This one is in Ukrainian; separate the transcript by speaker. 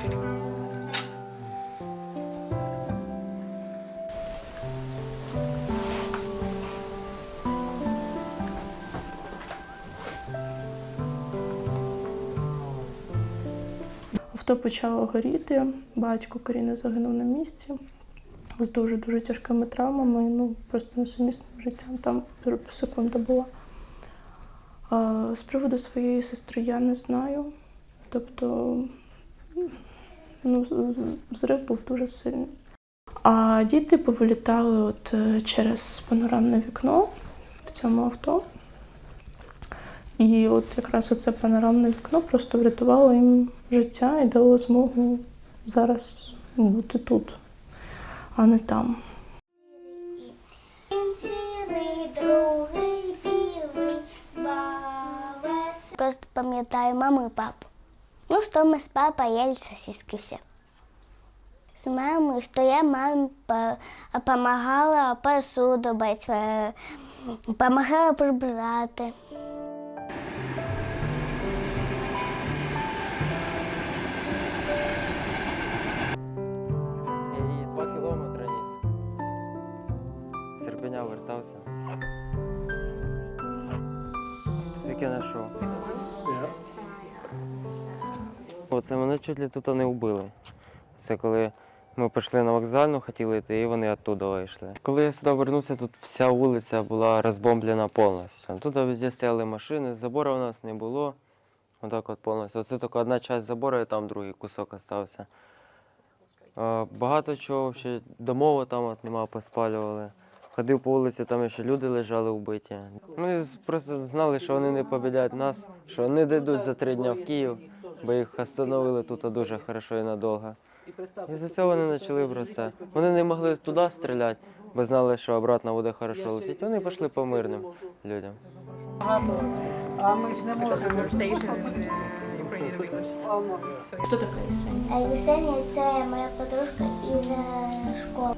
Speaker 1: Авто почало горіти, батько коріни загинув на місці з дуже-дуже тяжкими травмами, ну просто несумісним життям там секунда була. З приводу своєї сестри я не знаю. Тобто ну, взрив був дуже сильний. А діти повилітали от е, через панорамне вікно в цьому авто. І от якраз оце панорамне вікно просто врятувало їм життя і дало змогу зараз бути тут, а не там.
Speaker 2: Просто пам'ятаю маму і папу. Ну, что мы с папой ели сосиски все. С мамой, я маме по- помогала посуду бить, э, помогала прибирати.
Speaker 3: І два кілометри ніс. З Ірпеня вертався. Тільки знайшов. Оце мене чуть ли тут не вбили. Це коли ми пішли на вокзальну, хотіли йти, і вони оттуда вийшли. Коли я сюди вернувся, тут вся вулиця була розбомблена повністю. Тут везде стояли машини, забору у нас не було. Отак от повністю. Оце тільки одна частина забору, і там другий кусок залишився. Багато чого ще домово там от нема, поспалювали. Ходив по вулиці, там ще люди лежали вбиті. Ми просто знали, що вони не побідять нас, що вони дійдуть за три дні в Київ, бо їх встановили тут дуже хорошо і надовго. І за це вони почали просто. Вони не могли туди стріляти, бо знали, що обратно буде хорошо летіти. Вони пішли по мирним людям.
Speaker 4: А ми ж не можемо.
Speaker 1: Хто така Єсенія?
Speaker 2: А Єсенія це моя подружка із е, школи.